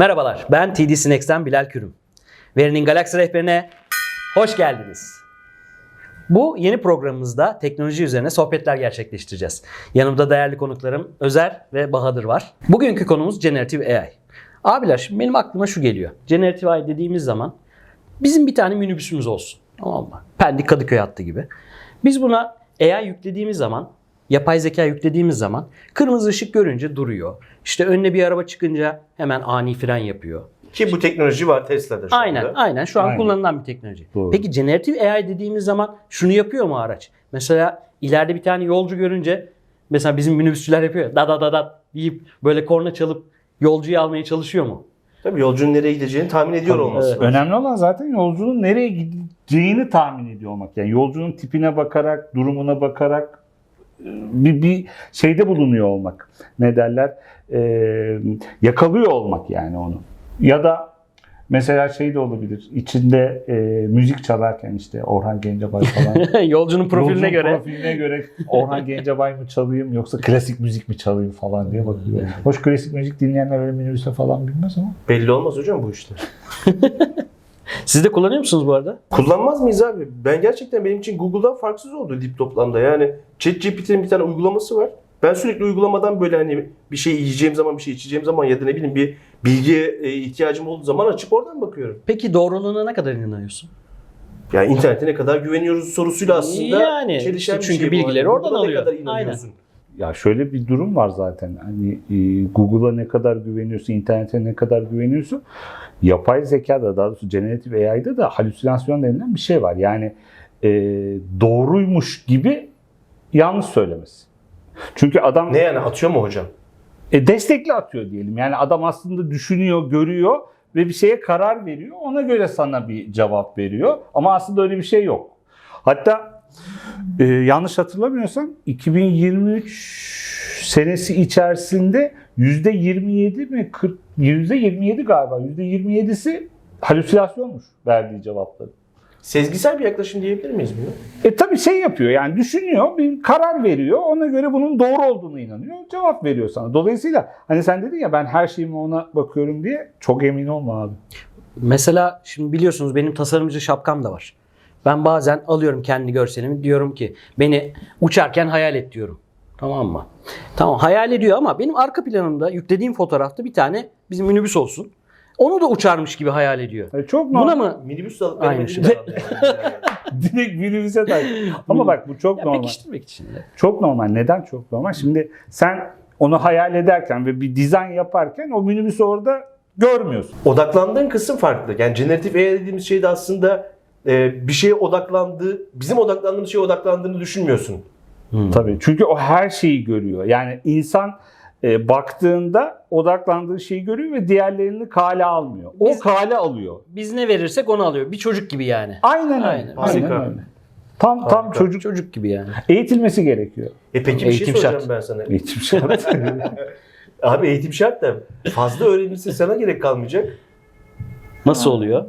Merhabalar, ben TD Synex'ten Bilal Kürüm. Verinin Galaksi Rehberine hoş geldiniz. Bu yeni programımızda teknoloji üzerine sohbetler gerçekleştireceğiz. Yanımda değerli konuklarım Özer ve Bahadır var. Bugünkü konumuz Generative AI. Abiler benim aklıma şu geliyor. Generative AI dediğimiz zaman bizim bir tane minibüsümüz olsun. Tamam mı? Pendik Kadıköy hattı gibi. Biz buna AI yüklediğimiz zaman, yapay zeka yüklediğimiz zaman kırmızı ışık görünce duruyor. İşte önüne bir araba çıkınca hemen ani fren yapıyor. Ki bu teknoloji var Tesla'da şu Aynen, anda. aynen. Şu an Aynen. kullanılan bir teknoloji. Doğru. Peki generative AI dediğimiz zaman şunu yapıyor mu araç? Mesela ileride bir tane yolcu görünce mesela bizim minibüsçüler yapıyor. ya, Da da da da deyip böyle korna çalıp yolcuyu almaya çalışıyor mu? Tabii yolcunun nereye gideceğini tahmin ediyor Tabii, olması evet. lazım. Önemli olan zaten yolcunun nereye gideceğini tahmin ediyor olmak. Yani yolcunun tipine bakarak, durumuna bakarak e, bir, bir şeyde bulunuyor olmak. Ne derler? Ee, yakalıyor olmak yani onu. Ya da mesela şey de olabilir. İçinde e, müzik çalarken işte Orhan Gencebay falan. Yolcunun profiline Yolcunun göre. profiline göre Orhan Gencebay mı çalayım yoksa klasik müzik mi çalayım falan diye bakıyor. Hoş klasik müzik dinleyenler öyle minibüse falan bilmez ama. Belli olmaz hocam bu işte. Siz de kullanıyor musunuz bu arada? Kullanmaz mıyız abi? Ben gerçekten benim için Google'dan farksız oldu dip toplamda. Yani ChatGPT'nin bir tane uygulaması var. Ben sürekli uygulamadan böyle hani bir şey yiyeceğim zaman, bir şey içeceğim zaman ya da ne bileyim bir bilgiye e, ihtiyacım olduğu zaman açıp oradan bakıyorum. Peki doğruluğuna ne kadar inanıyorsun? Yani internete ne kadar güveniyoruz sorusuyla aslında Yani, çelişen bir çünkü şey bu. bilgileri oradan alıyor. Ne kadar inanıyorsun? Ya şöyle bir durum var zaten. Hani e, Google'a ne kadar güveniyorsun, internete ne kadar güveniyorsun. Yapay zekada daha doğrusu generatif AI'da da halüsinasyon denilen bir şey var. Yani e, doğruymuş gibi yanlış söylemesi. Çünkü adam Ne yani atıyor mu hocam? e, destekli atıyor diyelim. Yani adam aslında düşünüyor, görüyor ve bir şeye karar veriyor. Ona göre sana bir cevap veriyor. Ama aslında öyle bir şey yok. Hatta e, yanlış hatırlamıyorsam 2023 senesi içerisinde %27 mi 40 %27 galiba %27'si halüsinasyonmuş verdiği cevapları. Sezgisel bir yaklaşım diyebilir miyiz bunu? E tabii şey yapıyor yani düşünüyor, bir karar veriyor. Ona göre bunun doğru olduğunu inanıyor. Cevap veriyor sana. Dolayısıyla hani sen dedin ya ben her şeyimi ona bakıyorum diye çok emin olma abi. Mesela şimdi biliyorsunuz benim tasarımcı şapkam da var. Ben bazen alıyorum kendi görselimi diyorum ki beni uçarken hayal et diyorum. Tamam mı? Tamam hayal ediyor ama benim arka planımda yüklediğim fotoğrafta bir tane bizim minibüs olsun. Onu da uçarmış gibi hayal ediyor. E çok Buna normal. mı? Minibüs de alıp Aynı şey. Direkt minibüse tak. Ama bak bu çok Ya normal. pekiştirmek için de. Çok normal. Neden çok normal? Şimdi sen onu hayal ederken ve bir dizayn yaparken o minibüsü orada görmüyorsun. Odaklandığın kısım farklı. Yani generatif AI dediğimiz şey de aslında e, bir şeye odaklandığı, bizim odaklandığımız şeye odaklandığını düşünmüyorsun. Tabii. Çünkü o her şeyi görüyor. Yani insan e, baktığında odaklandığı şeyi görüyor ve diğerlerini kale almıyor. O Biz- kale alıyor. Biz ne verirsek onu alıyor. Bir çocuk gibi yani. Aynen öyle. Aynen. Aynen öyle. Tam tam Harika. çocuk Çocuk gibi yani. eğitilmesi gerekiyor. E peki bir şey Eğitim soracağım şart. ben sana. Eğitim şart. Abi eğitim şart da fazla öğrenirse sana gerek kalmayacak. Nasıl oluyor?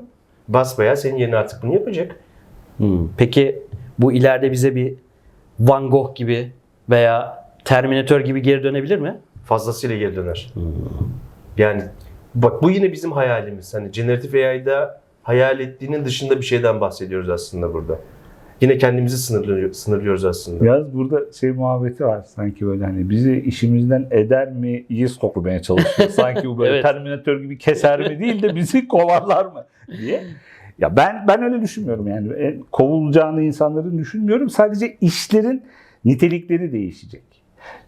Basbayağı senin yerine artık bunu yapacak. Hmm. Peki bu ileride bize bir Van Gogh gibi veya Terminator gibi geri dönebilir mi? Fazlasıyla geri döner. Yani bak bu yine bizim hayalimiz. Hani generatif AI'da hayal ettiğinin dışında bir şeyden bahsediyoruz aslında burada. Yine kendimizi sınırlıyor, sınırlıyoruz aslında. Yalnız burada şey muhabbeti var sanki böyle hani bizi işimizden eder mi iyi sokmaya çalışıyor. Sanki bu böyle Evet. Terminator gibi keser mi değil de bizi kovarlar mı diye. Ya ben ben öyle düşünmüyorum yani. E, Kovulacağını insanların düşünmüyorum. Sadece işlerin nitelikleri değişecek.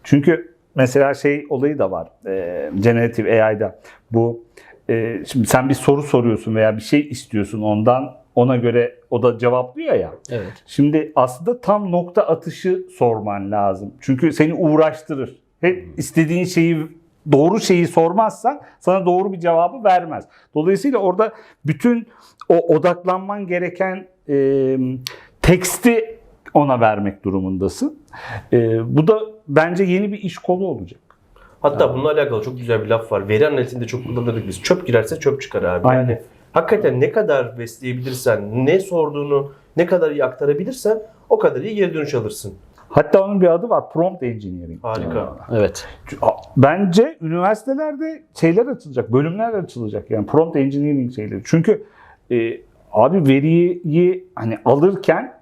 Çünkü mesela şey olayı da var. E, Generative AI'da bu e, şimdi sen bir soru soruyorsun veya bir şey istiyorsun ondan ona göre o da cevaplıyor ya. Evet. Şimdi aslında tam nokta atışı sorman lazım. Çünkü seni uğraştırır. Hep istediğin şeyi doğru şeyi sormazsan sana doğru bir cevabı vermez. Dolayısıyla orada bütün o odaklanman gereken e, teksti ona vermek durumundasın. E, bu da bence yeni bir iş kolu olacak. Hatta bununla alakalı çok güzel bir laf var. Veri analizinde çok kullanırdık biz. Çöp girerse çöp çıkar abi. Aynen. Yani hakikaten ne kadar besleyebilirsen, ne sorduğunu ne kadar iyi aktarabilirsen o kadar iyi geri dönüş alırsın. Hatta onun bir adı var. Prompt Engineering. Harika. Evet. Bence üniversitelerde şeyler açılacak, bölümler açılacak. Yani prompt engineering şeyleri. Çünkü e, abi veriyi hani alırken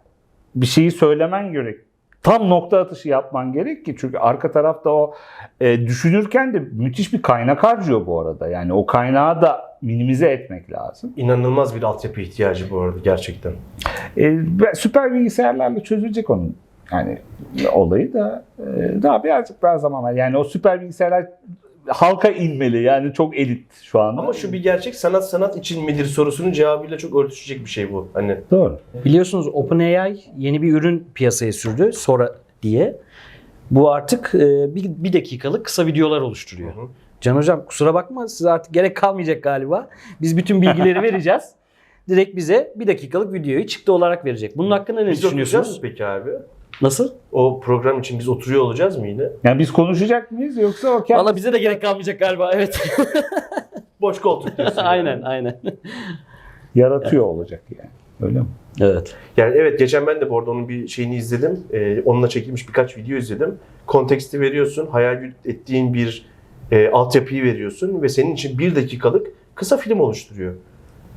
bir şeyi söylemen gerek. Tam nokta atışı yapman gerek ki çünkü arka tarafta o e, düşünürken de müthiş bir kaynak harcıyor bu arada. Yani o kaynağı da minimize etmek lazım. İnanılmaz bir altyapı ihtiyacı bu arada gerçekten. E, süper bilgisayarlarla çözülecek onun yani olayı da e, daha birazcık daha zaman var. Yani o süper bilgisayarlar halka inmeli. Yani çok elit şu anda. Ama şu bir gerçek sanat sanat için midir sorusunun cevabıyla çok örtüşecek bir şey bu. Hani doğru. Biliyorsunuz OpenAI yeni bir ürün piyasaya sürdü. Sora diye. Bu artık e, bir, bir dakikalık kısa videolar oluşturuyor. Hı hı. Can hocam kusura bakma size artık gerek kalmayacak galiba. Biz bütün bilgileri vereceğiz. Direkt bize bir dakikalık videoyu çıktı olarak verecek. Bunun hakkında ne biz düşünüyorsunuz? peki abi? Nasıl? O program için biz oturuyor olacağız mı yine? Yani biz konuşacak mıyız yoksa o kendi... Valla bize de gerek kalmayacak galiba. Evet. Boş koltuk diyorsun. yani. aynen aynen. yaratıyor olacak yani. Öyle mi? Evet. Yani evet geçen ben de bu arada onun bir şeyini izledim. Ee, onunla çekilmiş birkaç video izledim. Konteksti veriyorsun, hayal ettiğin bir e, altyapıyı veriyorsun ve senin için bir dakikalık kısa film oluşturuyor.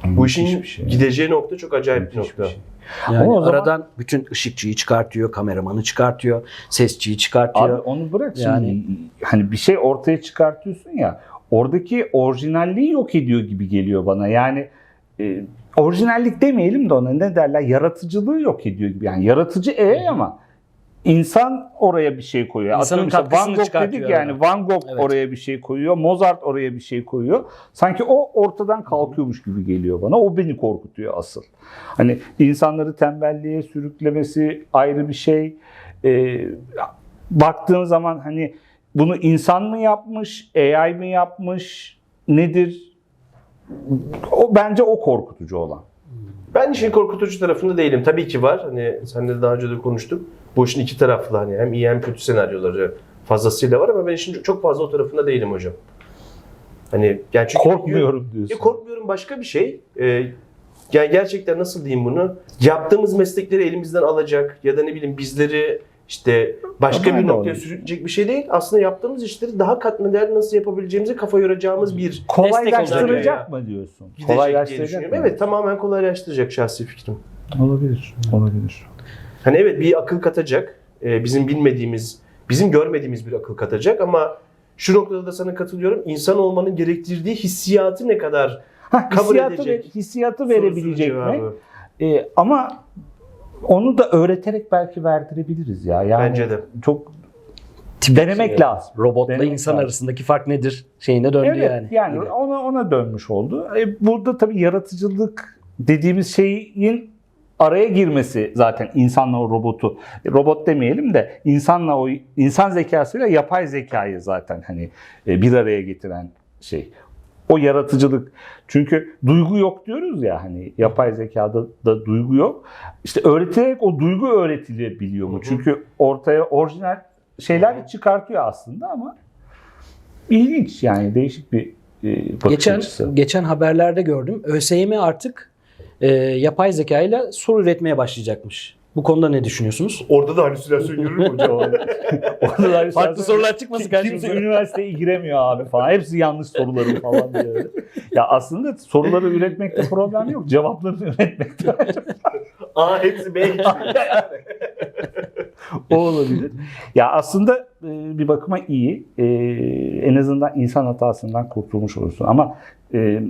Bu işin bir şey. gideceği nokta çok acayip bir Müthiş nokta. bir şey. Yani Ama o zaman- aradan bütün ışıkçıyı çıkartıyor, kameramanı çıkartıyor, sesçiyi çıkartıyor. Abi onu bırak şimdi. Yani- Hani bir şey ortaya çıkartıyorsun ya. Oradaki orijinalliği yok ediyor gibi geliyor bana. Yani e, orijinallik demeyelim de ona ne derler yaratıcılığı yok ediyor gibi. Yani yaratıcı e ama insan oraya bir şey koyuyor. İnsanın Atıyorum işte Van Gogh dedik çıkartıyor yani arada. Van Gogh Evet. oraya bir şey koyuyor. Mozart oraya bir şey koyuyor. Sanki o ortadan kalkıyormuş gibi geliyor bana. O beni korkutuyor asıl. Hani insanları tembelliğe sürüklemesi ayrı bir şey. Ee, baktığın zaman hani bunu insan mı yapmış, AI mı yapmış, nedir? O bence o korkutucu olan. Ben işin korkutucu tarafında değilim. Tabii ki var. Hani seninle de daha önce de konuştuk. Bu işin iki taraflı hani hem iyi hem kötü senaryoları fazlasıyla var ama ben işin çok fazla o tarafında değilim hocam. Hani yani çünkü Korkmuyorum diyorsun. Ya korkmuyorum başka bir şey. Ee, yani gerçekten nasıl diyeyim bunu? Yaptığımız meslekleri elimizden alacak ya da ne bileyim bizleri işte başka Ama bir noktaya oluyor. sürükleyecek bir şey değil. Aslında yaptığımız işleri daha katmerli nasıl yapabileceğimize kafa yoracağımız bir Kolaylaştıracak olacak mı diyorsun? Kolaylaştıracak? Evet tamamen kolaylaştıracak şahsi fikrim. Olabilir. Olabilir. Hani evet bir akıl katacak. Ee, bizim bilmediğimiz, bizim görmediğimiz bir akıl katacak ama şu noktada da sana katılıyorum. İnsan olmanın gerektirdiği hissiyatı ne kadar Hah, Kabul hissiyatı, edecek. ver- hissiyatı verebilecek mi? Ee, ama onu da öğreterek belki verdirebiliriz ya. Yani Bence de. Çok denemek Evet. lazım. Robotla Denemek insan lazım. arasındaki fark nedir şeyine döndü Evet yani. yani, ona ona dönmüş oldu. E, burada tabii yaratıcılık dediğimiz şeyin araya girmesi zaten insanla o robotu robot demeyelim de insanla o insan zekasıyla yapay zekayı zaten hani e, bir araya getiren şey. O yaratıcılık. Çünkü duygu yok diyoruz ya hani yapay zekada da duygu yok. İşte öğreterek o duygu öğretilebiliyor mu? Hı hı. Çünkü ortaya orijinal şeyler de çıkartıyor aslında ama ilginç yani değişik bir e, bakış Geçen açısı. geçen haberlerde gördüm. ÖSYM artık e, yapay zeka ile soru üretmeye başlayacakmış. Bu konuda ne düşünüyorsunuz? Orada da halüsinasyon görür mü hocam? Orada da Farklı sorular çıkmasın Kimse karşımıza. üniversiteye giremiyor abi falan. Hepsi yanlış soruları falan diye. Ya aslında soruları üretmekte problem yok. Cevaplarını üretmekte. A hepsi B. o olabilir. Ya aslında e, bir bakıma iyi. E, en azından insan hatasından kurtulmuş olursun. Ama e,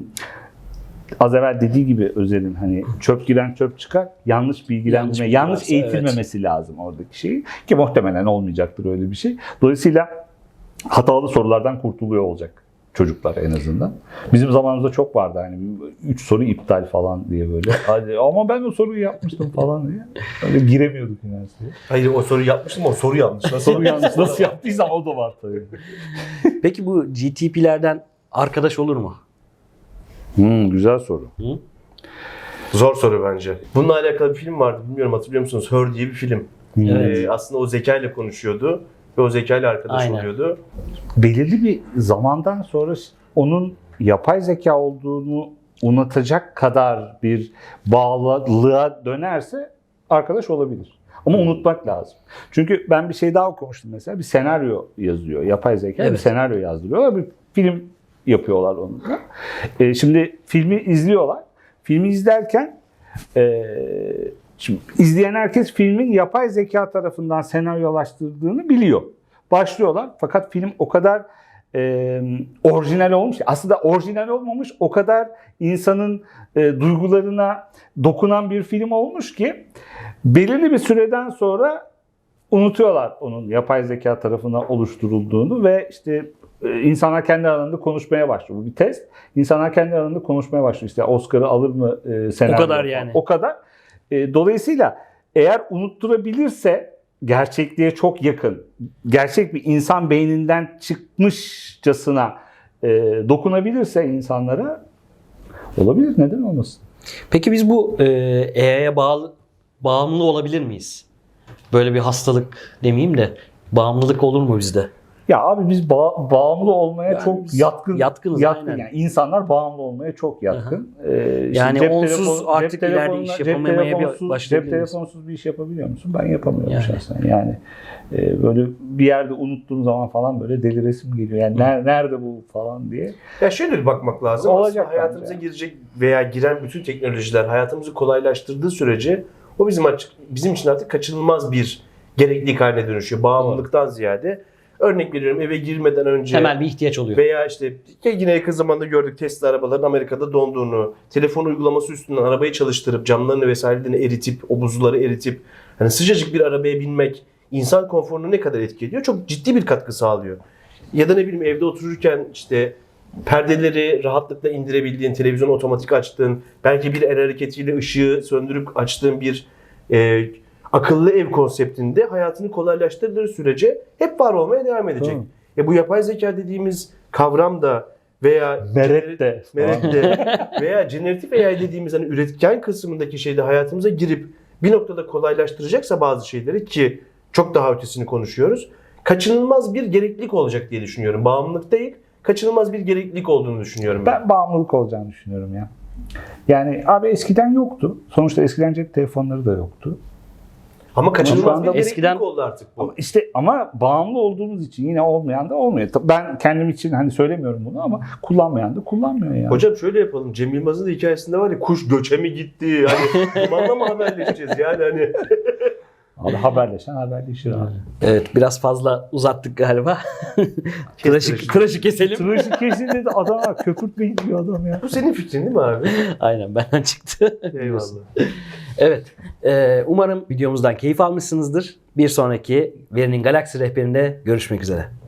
az evvel dediği gibi Özel'in hani çöp giren çöp çıkar. Yanlış Yanlış bilgilendirme, bilgi yanlış varsa, eğitilmemesi lazım oradaki şey. Ki muhtemelen olmayacaktır öyle bir şey. Dolayısıyla hatalı sorulardan kurtuluyor olacak çocuklar en azından. Bizim zamanımızda çok vardı hani 3 soru iptal falan diye böyle. Hadi, ama ben o soruyu yapmıştım falan diye. Öyle giremiyorduk üniversiteye. Hayır o soruyu yapmıştım o soru yanlış. Nasıl Soru yanlış nasıl yaptıysam o da var tabii. Peki bu GTP'lerden arkadaş olur mu? Hmm, güzel soru. Zor soru bence. Bununla alakalı bir film vardı. Bilmiyorum hatırlıyor musunuz? Her diye bir film. Evet. Ee, aslında o zekayla konuşuyordu. Ve o zekayla arkadaş Aynen. oluyordu. Belirli bir zamandan sonra onun yapay zeka olduğunu unutacak kadar bir bağlılığa dönerse arkadaş olabilir. Ama unutmak lazım. Çünkü ben bir şey daha okumuştum mesela. Bir senaryo yazıyor. Yapay zeka bir Evet. senaryo yazdırıyorlar. Bir film yapıyorlar onunla. E, şimdi filmi izliyorlar. Filmi izlerken e, şimdi izleyen herkes filmin yapay zeka tarafından senaryolaştırdığını biliyor. Başlıyorlar fakat film o kadar e, orijinal olmuş. Aslında orijinal olmamış o kadar insanın e, duygularına dokunan bir film olmuş ki belirli bir süreden sonra unutuyorlar onun yapay zeka tarafından oluşturulduğunu ve işte insanlar kendi aralarında konuşmaya başlıyor. Bu bir test. İnsanlar kendi aralarında konuşmaya başlıyor. İşte Oscar'ı alır mı e, senaryo? O kadar falan. yani. O kadar. E, dolayısıyla eğer unutturabilirse gerçekliğe çok yakın, gerçek bir insan beyninden çıkmışçasına e, dokunabilirse insanlara olabilir. Neden olmasın? Peki biz bu e, AI'ya bağlı, bağımlı olabilir miyiz? Böyle bir hastalık demeyeyim de bağımlılık olur mu bizde? Ya abi biz ba- bağımlı olmaya Yani çok yatkın. yatkınız, yatkın aynen. yani insanlar bağımlı olmaya çok yatkın. Ee, işte Yani cep onsuz telefonu- artık cep ileride iş cep yapamamaya bir telefonsuz- Cep telefonsuz bir iş yapabiliyor musun? Ben yapamıyorum Yani. şahsen. Yani e, böyle bir yerde unuttuğum zaman falan böyle deli resim geliyor. Yani ner- nerede bu falan diye. Ya şöyle bir bakmak lazım. Olacak Aslında hayatımıza bence. girecek veya giren bütün teknolojiler hayatımızı kolaylaştırdığı sürece o bizim açık, bizim için artık kaçınılmaz bir gereklilik haline dönüşüyor. Bağımlılıktan ziyade. Örnek veriyorum eve girmeden önce Temel bir ihtiyaç oluyor. veya işte yine yakın zamanda gördük Tesla arabaların Amerika'da donduğunu, telefon uygulaması üstünden arabayı çalıştırıp camlarını vesairelerini eritip, o buzulları eritip hani sıcacık bir arabaya binmek insan konforunu ne kadar etki ediyor? Çok ciddi bir katkı sağlıyor. Ya da ne bileyim evde otururken işte perdeleri rahatlıkla indirebildiğin, televizyonu otomatik açtığın, belki bir el hareketiyle ışığı söndürüp açtığın bir e, akıllı ev konseptinde hayatını kolaylaştırdığı sürece hep var olmaya devam edecek. Doğru. E bu yapay zeka dediğimiz kavram da veya Meret de falan. Meret de veya generatif AI dediğimiz hani üretken kısmındaki şeyde hayatımıza girip bir noktada kolaylaştıracaksa bazı şeyleri ki çok daha ötesini konuşuyoruz. Kaçınılmaz bir gereklilik olacak diye düşünüyorum. Bağımlılık değil, kaçınılmaz bir gereklilik olduğunu düşünüyorum ben. Ben bağımlılık olacağını düşünüyorum ya. Yani abi eskiden yoktu. Sonuçta eskiden cep telefonları da yoktu. Ama kaçınılmaz bir eskiden- oldu artık bu. Ama işte ama bağımlı olduğumuz için yine olmayan da olmuyor. Tabii Ben kendim için hani söylemiyorum bunu ama kullanmayan da kullanmıyor yani. Hocam şöyle yapalım. Cem Yılmaz'ın da hikayesinde var ya kuş göçe mi gitti? Hani dumanla mı haberleşeceğiz yani hani. Abi haberleşen haberleşir abi. Evet biraz fazla uzattık galiba. tıraşı, tıraşı. keselim. Tıraşı kesildi de adam köpürtmeyin diyor adam ya. Bu senin fikrin değil mi abi? Aynen benden çıktı. Eyvallah. Evet. e, umarım videomuzdan keyif almışsınızdır. Bir sonraki Verinin Galaksi rehberinde görüşmek üzere.